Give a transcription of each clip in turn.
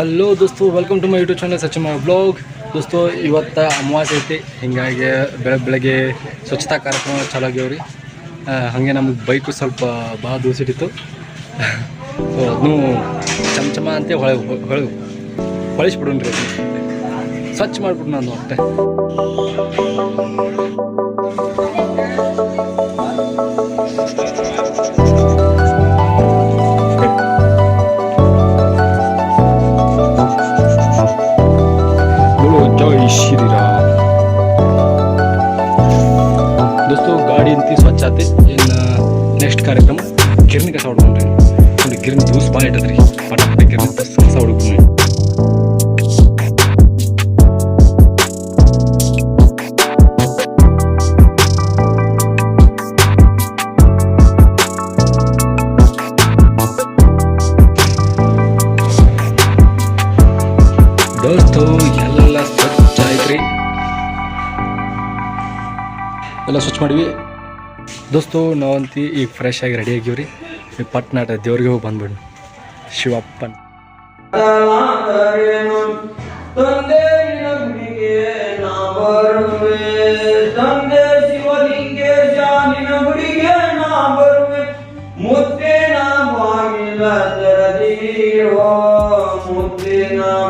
Hello ದೋಸ್ತು welcome to my YouTube channel Sachin blog ದೋಸ್ತು, ಇವತ್ತು ಅಮಾವಾಸ್ಯ ಐತಿ, ಹಿಂಗಾಗಿ ಬೆಳಗ್ಗೆ ಬೆಳಗ್ಗೆ ಸ್ವಚ್ಛತಾ ಕಾರ್ಯಕ್ರಮ ಚಾಲು ರೀ ಹಾಗೆ ನಮ್ಗೆ ಬೈಕು ಸ್ವಲ್ಪ ಭಾಳ ದೂಸಿಟ್ಟಿತ್ತು ಸೊ ಅದನ್ನು ಚಮ ಚಮ ಅಂತ ಹೊಳೆ ಹೊಳೆ, ಹೊಳಿಸ್ಬಿಡೋಣ್ರಿ ರೀ ಸ್ವಚ್ಛ ಮಾಡಿಬಿಡೋಣ ನಾನು ಅಷ್ಟೇ. తో గాడిని తీసుకొచ్చాతే ఇన్ నెక్స్ట్ కార్యక్రమం గిరణిక సౌడు ఉంటుంది గిరణి దూసి బాగా పట్టి గిరణి సౌడుకున్నాయి ಎಲ್ಲ ಸ್ವಚ್ಛ ಮಾಡಿವಿ ದೋಸ್ತು ನಾವಂತಿ ಈಗ ಫ್ರೆಶ್ ಆಗಿ ರೆಡಿ ಆಗಿವ್ರಿ. ಈ ಪಟ್ನಾಟ ದೇವ್ರಿಗೆ ಹೋಗಿ ಬಂದ್ಬಿಡು. ಶಿವಪ್ಪನ್.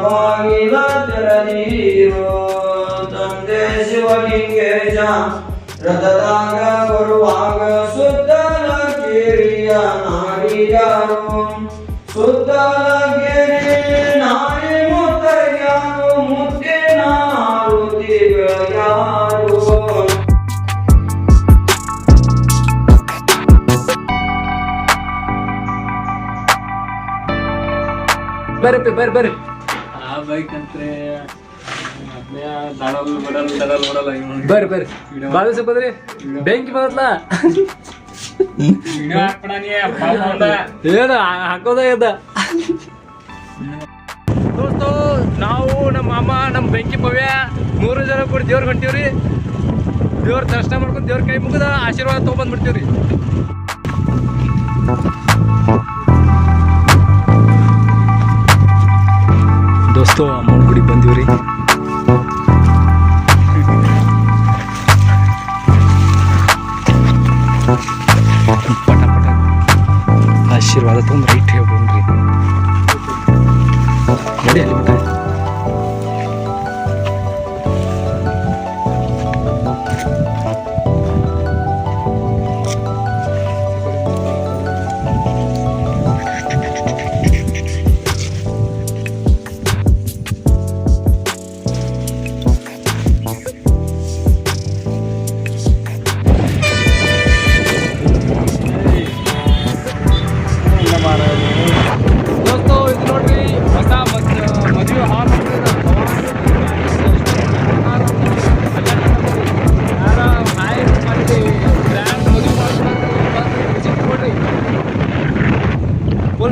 ಬಾಗಿಲ ತೆರದಿರೋ ತಂದೆ ಶಿವಲಿಂಗೇಶ. ರಥದಾಗ ಬರುವಾಗ ಸುದ್ದನ ಕೇರಿಯ ನಾಡಿಯಾರು ಸುದ್ದನ ಕೇರಿ ನಾಯಿ ಮುತ್ತಯ್ಯಾರು ಮುತ್ತಿನ ಆರುತಿಗಳು ಬರ್ರಿ ಬರ್ರಿ ಬರ್ರಿ. ಆ ಬೈಕ್ ಅಂದ್ರೆ ಬರ್ರಿ ಬರ್ರಿ. ಬಾಳ ದಿವಸ ಬಂದ್ರಿ ಬೆಂಕಿ ಬಂದತ್ಲ. ಏನು ಹಾಕೋದೇ ಇದ್ದ ದೋಸ್ತು ನಾವು ನಮ್ಮ ಮಾಮ ನಮ್ಮ ಬೆಂಕಿ ಪವ್ಯ ಮೂರು ಜನ ಕೂಡ ದೇವ್ರ ಹೊಂಟೀವ್ರಿ. ದೇವ್ರ ದರ್ಶನ ಮಾಡ್ಕೊಂಡು ದೇವ್ರ ಕೈ ಮುಗಿದ ಆಶೀರ್ವಾದ ತೊಗೊಂಬಂದ್ಬಿಡ್ತೀವ್ರಿ. ದೋಸ್ತು ಅಮ್ಮನ ಗುಡಿ ಬಂದೀವ್ರಿ. ಪಟ ಪಟ ಆಶೀರ್ವಾದ ತೊಗೊಂಡು ರೈಟ್ ಹೇಳ್ಬೋನ್ರಿ ನೋಡಿ ಅಲ್ಲಿ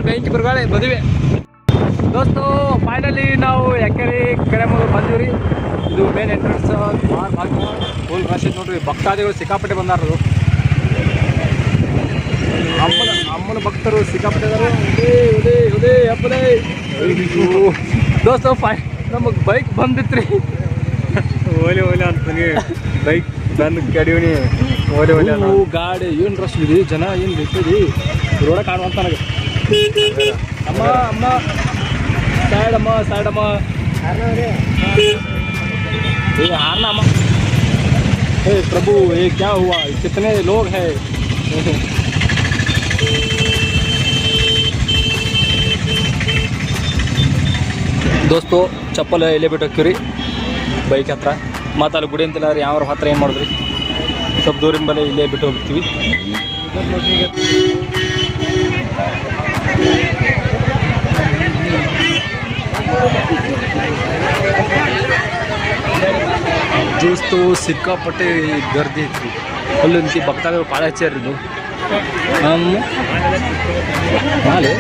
ಬೆಂಕಿ ಬರ್ಗಾಳೆ ಮದುವೆ. ದೋಸ್ತು ಫೈನಲಿ ನಾವು ಯಾಕೆರೆ ಕೆರೆಮೂರು ಬಂದೀವಿ ಇದು ಮೇನ್ ಎಂಟ್ರೆನ್ಸ್ ಮಾರ್ ಬಾಗಿ ಫುಲ್ ರಶ್ ಐತೆ ನೋಡ್ರಿ. ಭಕ್ತಾದಿಗಳು ಸಿಕ್ಕಾಪಟ್ಟೆ ಬಂದಾರದು ಅಮ್ಮನ ಅಮ್ಮನ ಭಕ್ತರು ಸಿಕ್ಕಾಪಟ್ಟೆ ದೋಸ್ತು ಫೈ ನಮಗೆ ಬೈಕ್ ಬಂದಿತ್ರಿ. ಓಲಿ ಓಲಿ ಅಂತಾನೆ ಬೈಕ್ ಬಂದು ಕೆಡಿವ್ನಿ. ಓಲಿ ಓಲಿ ಗಾಡಿ ಏನು ರಶ್ ಇದೆ ಜನ ಏನು ಬೇಕಿದೆ ರೋಡ ಕಾಣುವಂತ ನನಗೆ. ಅಮ್ಮ ಅಮ್ಮ ಸೈಡ್ ಅಮ್ಮ ಸೈಡ್ ಅಮ್ಮ ए हारना अम्मा हे प्रभु ये क्या हुआ कितने लोग हैं ದೋಸ್ತು ಚಪ್ಪಲ್ ಇಲ್ಲೇ ಬಿಟ್ಟು ಹೋಗ್ತೀವಿ ಬೈಕ್ ಹತ್ರ ಮತ್ತು ಅಲ್ಲಿ ಗುಡಿ ಅಂತಿಲ್ಲ ರೀ ಯಾವ ಹತ್ರ ಏನು ಮಾಡಿದ್ರಿ ಸ್ವಲ್ಪ ದೂರಿನ ಬಲೆ ಇಲ್ಲೇ ಬಿಟ್ಟು ಹೋಗ್ತೀವಿ ದೋಸ್ತು ಸಿಕ್ಕಾಪಟ್ಟೆ ಗರ್ದಿ ಐತ್ರಿ ಅಲ್ಲಂತಿ ಭಕ್ತಾಗ ಭಾಳ ಹಚ್ಚಾರಿ ಇದು ನಮ್ಮ ನಾಳೆ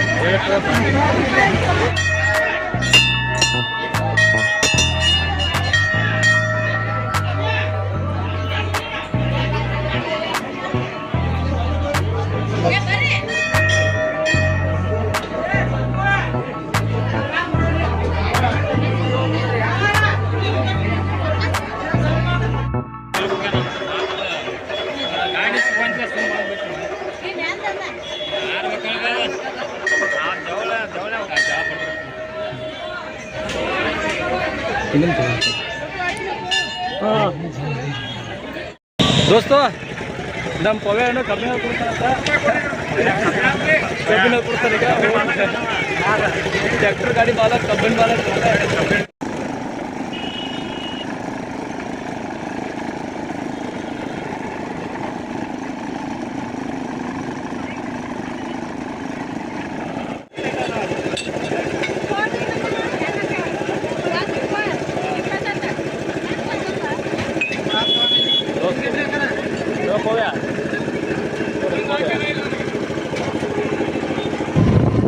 ದೋಸ್ತ ನಮ್ಮ ಪೊವೆ ಹಣ್ಣು ಕಬ್ಬಿನ ಕಬ್ಬಿನ ಕೊಡ್ತಾರೆ ಈಗ ಟ್ರ್ಯಾಕ್ಟರ್ ಗಾಡಿ ಬಾಲ ಕಬ್ಬಿನ ಬಾಲ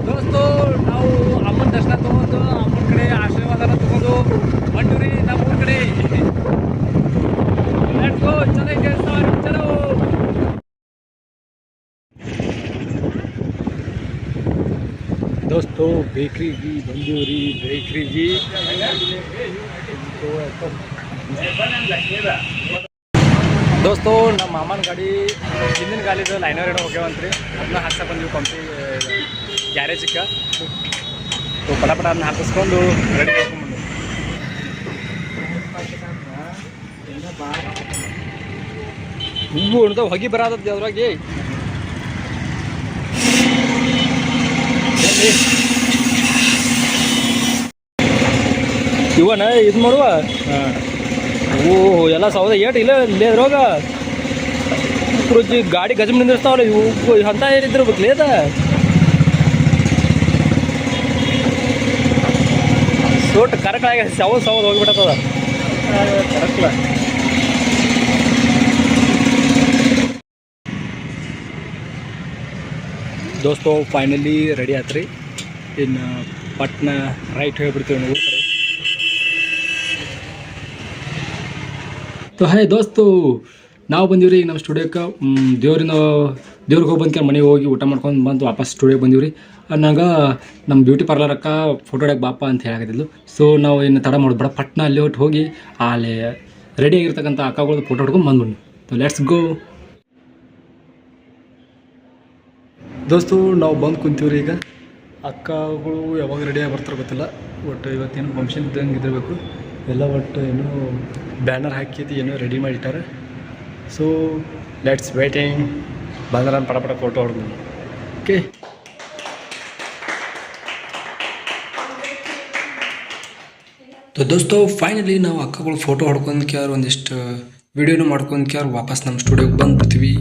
ದೋಸ್ತು ನಾವು ಅಮ್ಮನ ದರ್ಶನ ತಗೊಂಡು ಅಮ್ಮನ ಕಡೆ ಆಶೀರ್ವಾದನ ತಗೊಂಡು ಹೊಂಟಿವ್ರಿ ನಮ್ಮ ಊರ ಕಡೆ Let's go, ಚೆನ್ನಾಗಿ ಚಲೋ ದೋಸ್ತು ಬೇಕ್ರಿಗೆ ಬೇಕ್ರಿ ಬೇಕ್ರಿಗೆ. ದೋಸ್ತು, ನಮ್ಮ ಮಾಮನ ಗಾಡಿ ಹಿಂದಿನ ಗಾಲಿದು ಲೈನರ್ ಏನೋ ಹೋಗ್ಯಾವಂತ್ರಿ. ಅದನ್ನ ಹಾಕ್ಸಕ್ಕೆ ಬಂದೀವಿ ಕಂಪ್ನಿ ಗ್ಯಾರೇಜಿಗೆ ಪಟ ಪಟ ಅದನ್ನ ಹಾಕಿಸ್ಕೊಂಡು ರೆಡಿ ಮಾಡ್ಕೊಂಡು ಹೂವು ಉಣ್ದ ಹೊಗಿ ಬರತದ ಅದ್ರಾಗೆ. ಇವನ ಇದು ಮಾಡುವ? ಓಹೋ ಎಲ್ಲ ಸೌದ ಏಟ್ ಇಲ್ಲ ಲೇದ್ರೋಗ ರೋಗ. ರುಚಿ ಗಾಡಿ ಗಜಮ್ ನಿಂದಿರ್ತಾವಲ್ಲ ಇವು ಅಂತ ಏನಿದ್ದಿರ್ಬೇಕು ಲೇದ. ಸೋಟ್ ಕರೆಕ್ಟ್ ಆಗಿ ಸೌದ್ ಸೌದ್ ಹೋಗ್ಬಿಟ್ಟದ. ಕರೆಕ್ಟ್ಲ ದೋಸ್ತು ಫೈನಲಿ ರೆಡಿ ಆತ್ರಿ. ಇನ್ನು ಪಟ್ನ ರೈಟ್ ಹೋಗ್ಬಿಡ್ತೀವಿ ಊರ ಕಡೆ ಸೊ ಹಾಯ್ ದೋಸ್ತು, ನಾವು ಬಂದೀವಿ ಈಗ ನಮ್ಮ ಸ್ಟುಡಿಯೋಕ್ಕೆ ದೇವ್ರಿನ ದೇವ್ರಿಗೆ ಹೋಗಿ ಬಂದ್ಕೆ ಮನೆಗೆ ಹೋಗಿ ಊಟ ಮಾಡ್ಕೊಂಡು ಬಂದು ವಾಪಸ್ ಸ್ಟುಡಿಯೋಗೆ ರೀ ಅನ್ನಾಗ ನಮ್ಮ ಬ್ಯೂಟಿ ಪಾರ್ಲರ್ ಅಕ್ಕ ಫೋಟೋ ಹೊಡ್ಯಕ್ಕೆ ಬಾಪ ಅಂತ ಹೇಳಾಕತ್ತಿದ್ಲು. ಸೊ ನಾವು ಏನು ತಡ ಮಾಡೋದು ಬೇಡ. ಪಟ್ನ ಅಲ್ಲಿ ಒಟ್ಟು ಹೋಗಿ ಅಲ್ಲಿ ರೆಡಿ ಆಗಿರ್ತಕ್ಕಂಥ ಅಕ್ಕಗಳದ್ದು ಫೋಟೋ ಹೊಡ್ಕೊಂಡು ಬಂದ್ಬಿಡಿ ಸೊ ಲೆಟ್ಸ್ ಗೋ ದೋಸ್ತು, ನಾವು ಬಂದು ಕುಂತೀವ್ರಿ ಈಗ. ಅಕ್ಕಗಳು ಯಾವಾಗ ರೆಡಿಯಾಗಿ ಬರ್ತಾರೆ ಗೊತ್ತಿಲ್ಲ. ಒಟ್ಟು ಇವತ್ತೇನು ಫಂಕ್ಷನ್ ಇದ್ದಂಗೆ ಇದಿರಬೇಕು ಎಲ್ಲ ಒಟ್ಟು ಏನೋ ಬ್ಯಾನರ್ ಹಾಕಿದ್ದು ಏನೋ ರೆಡಿ ಮಾಡಿಟ್ಟಾರೆ. ಸೊ ಲೆಟ್ಸ್ ವೇಟಿಂಗ್ ಬಂದ್ರೆ ಪಡ ಪಡ ಫೋಟೋ ಹೊಡೆದು. ಓಕೆ ದೋಸ್ತು ಫೈನಲಿ ನಾವು ಅಕ್ಕಗಳು ಫೋಟೋ ಹೊಡ್ಕೊಂಡ್ಕ್ಯಾರ ಒಂದಿಷ್ಟು ವಿಡಿಯೋನು ಮಾಡ್ಕೊಂಡ್ಕ್ಯಾರ ವಾಪಸ್ ನಮ್ಮ ಸ್ಟುಡಿಯೋಗೆ ಬಂದ್ಬಿಡ್ತೀವಿ.